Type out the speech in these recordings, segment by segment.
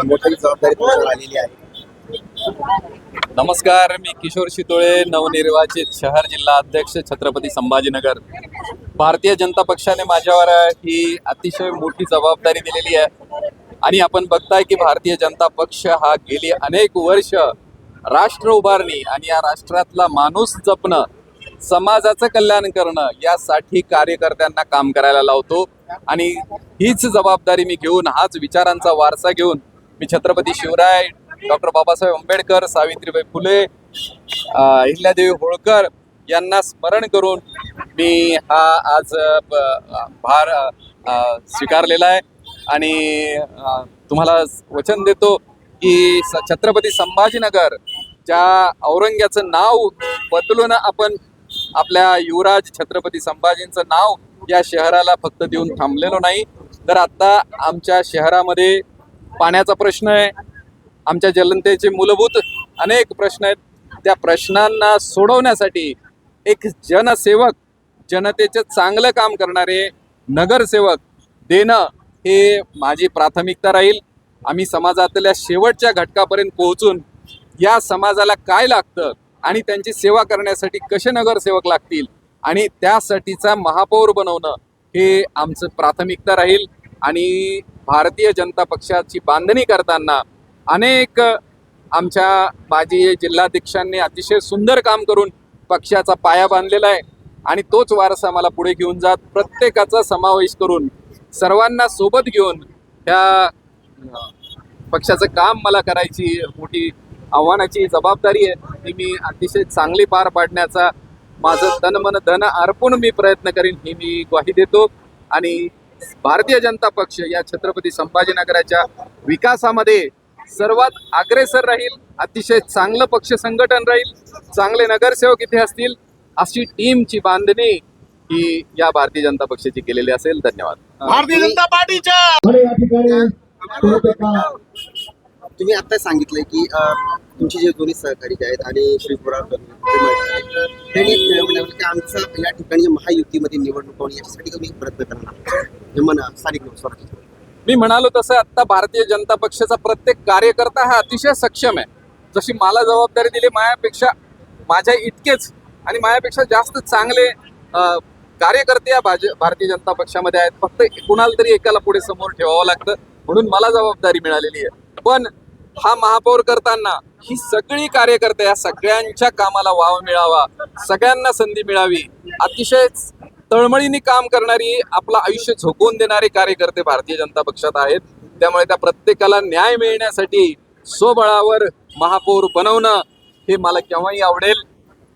मोठी जबाबदारी तुमच्यावर आलेली आहे नमस्कार मी किशोर शितोळे नवनिर्वाचित शहर जिल्हा अध्यक्ष छत्रपती संभाजीनगर. भारतीय जनता पक्षाने माझ्यावर ही अतिशय मोठी जबाबदारी दिलेली आहे. आणि आपण बघताय की भारतीय जनता पक्ष हा गेली अनेक वर्ष राष्ट्र उभारणी आणि या राष्ट्रातला माणूस जपणं समाजाचं कल्याण करणं यासाठी कार्यकर्त्यांना काम करायला लावतो. आणि हीच जबाबदारी मी घेऊन हाच विचारांचा वारसा घेऊन मी छत्रपती शिवराय डॉक्टर बाबासाहेब आंबेडकर सावित्रीबाई फुले अहिल्यादेवी होळकर यांना स्मरण करून मी हा आज ब- भार स्वीकारलेला आहे. आणि तुम्हाला वचन देतो की स- छत्रपती संभाजीनगर ज्या औरंग्याचं नाव बदलून आपण आपल्या युवराज छत्रपती संभाजींचं नाव या शहराला फक्त देऊन थांबलेलो नाही. तर आता आमच्या शहरामध्ये पाण्याचा प्रश्न आहे. आमच्या जनतेचे मूलभूत अनेक प्रश्न आहेत. त्या प्रश्नांना सोडवण्यासाठी एक जनसेवक जनतेचे चांगलं काम करणारे नगरसेवक देणं हे माझी प्राथमिकता राहील. आम्ही समाजातल्या शेवटच्या घटकापर्यंत पोहोचून या समाजाला काय लागतं आणि त्यांची सेवा करण्यासाठी कसे नगरसेवक लागतील? आणि त्यासाठीचा महापौर बनवणं हे आमचं प्राथमिकता राहील. आणि भारतीय जनता पक्षाची बांधणी करताना अनेक आमच्या माजी जिल्हाध्यक्षांनी अतिशय सुंदर काम करून पक्षाचा पाया बांधलेला आहे. आणि तोच वारसा मला पुढे घेऊन जात प्रत्येकाचा समावेश करून सर्वांना सोबत घेऊन त्या पक्षाचं काम मला करायची मोठी आव्हानाची जबाबदारी आहे. ती मी अतिशय चांगली पार पाडण्याचा माझं तन मन धन अर्पून मी प्रयत्न करीन ही मी ग्वाही देतो. आणि भारतीय जनता पक्ष या छत्रपती संभाजीनगराच्या विकासामध्ये सर्वात अग्रेसर राहील अतिशय चांगलं पक्ष संघटन राहील चांगले नगरसेवक इथे असतील अशी टीमची बांधणी ही या भारतीय जनता पक्षाची केलेली असेल. धन्यवाद. भारतीय जनता पार्टीच्या! तुम्ही आता सांगितलंय की तुमची तुमचे जे दोन्ही सहकारी जे आहेत आणि श्री त्यांनी म्हणाले की आमचा या ठिकाणी महायुतीमध्ये निवडणूक होईल याच्यासाठी तुम्ही प्रयत्न करणार हे म्हणा स्थानिक मी म्हणालो तसं आता भारतीय जनता पक्षाचा प्रत्येक कार्यकर्ता हा अतिशय सक्षम आहे. जशी मला जबाबदारी दिली मायापेक्षा माझ्या इतकेच आणि माझ्यापेक्षा जास्त चांगले कार्यकर्ते या भाज भारतीय जनता पक्षामध्ये आहेत. फक्त कुणाला तरी एकाला पुढे समोर ठेवावं लागतं म्हणून मला जबाबदारी मिळालेली आहे. पण हा महापौर करताना ही सगळी कार्यकर्ते या सगळ्यांच्या कामाला वाव मिळावा सगळ्यांना संधी मिळावी अतिशय तळमळीने काम करणारी आपलं आयुष्य झोकवून देणारे कार्यकर्ते भारतीय जनता पक्षात आहेत. त्यामुळे त्या प्रत्येकाला न्याय मिळण्यासाठी स्वबळावर महापौर बनवणं हे मला केव्हाही आवडेल.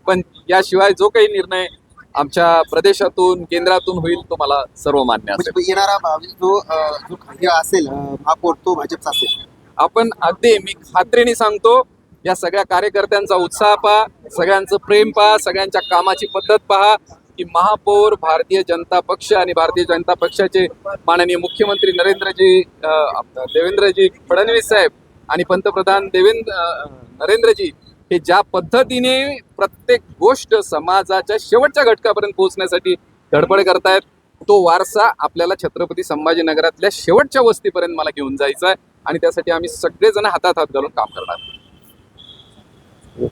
पण याशिवाय जो काही निर्णय आमच्या प्रदेशातून केंद्रातून होईल तो मला सर्व मान्य असेल म्हणजे येणारा जो जो असेल महापौर तो भाजपचा असेल. आपण अगदी मी खात्रीने सांगतो या सगळ्या कार्यकर्त्यांचा उत्साह पहा सगळ्यांचं प्रेम पहा सगळ्यांच्या कामाची पद्धत पहा की महापौर भारतीय जनता पक्ष आणि भारतीय जनता पक्षाचे माननीय मुख्यमंत्री नरेंद्रजी देवेंद्रजी फडणवीस साहेब आणि पंतप्रधान देवेंद्र नरेंद्रजी हे ज्या पद्धतीने प्रत्येक गोष्ट समाजाच्या शेवटच्या घटकापर्यंत पोहोचण्यासाठी धडपड करतायत. तो वारसा आपल्याला छत्रपती संभाजीनगरातल्या शेवटच्या वस्तीपर्यंत मला घेऊन जायचा आहे आणि त्यासाठी आम्ही सगळेजण हातात हात घालून काम करणार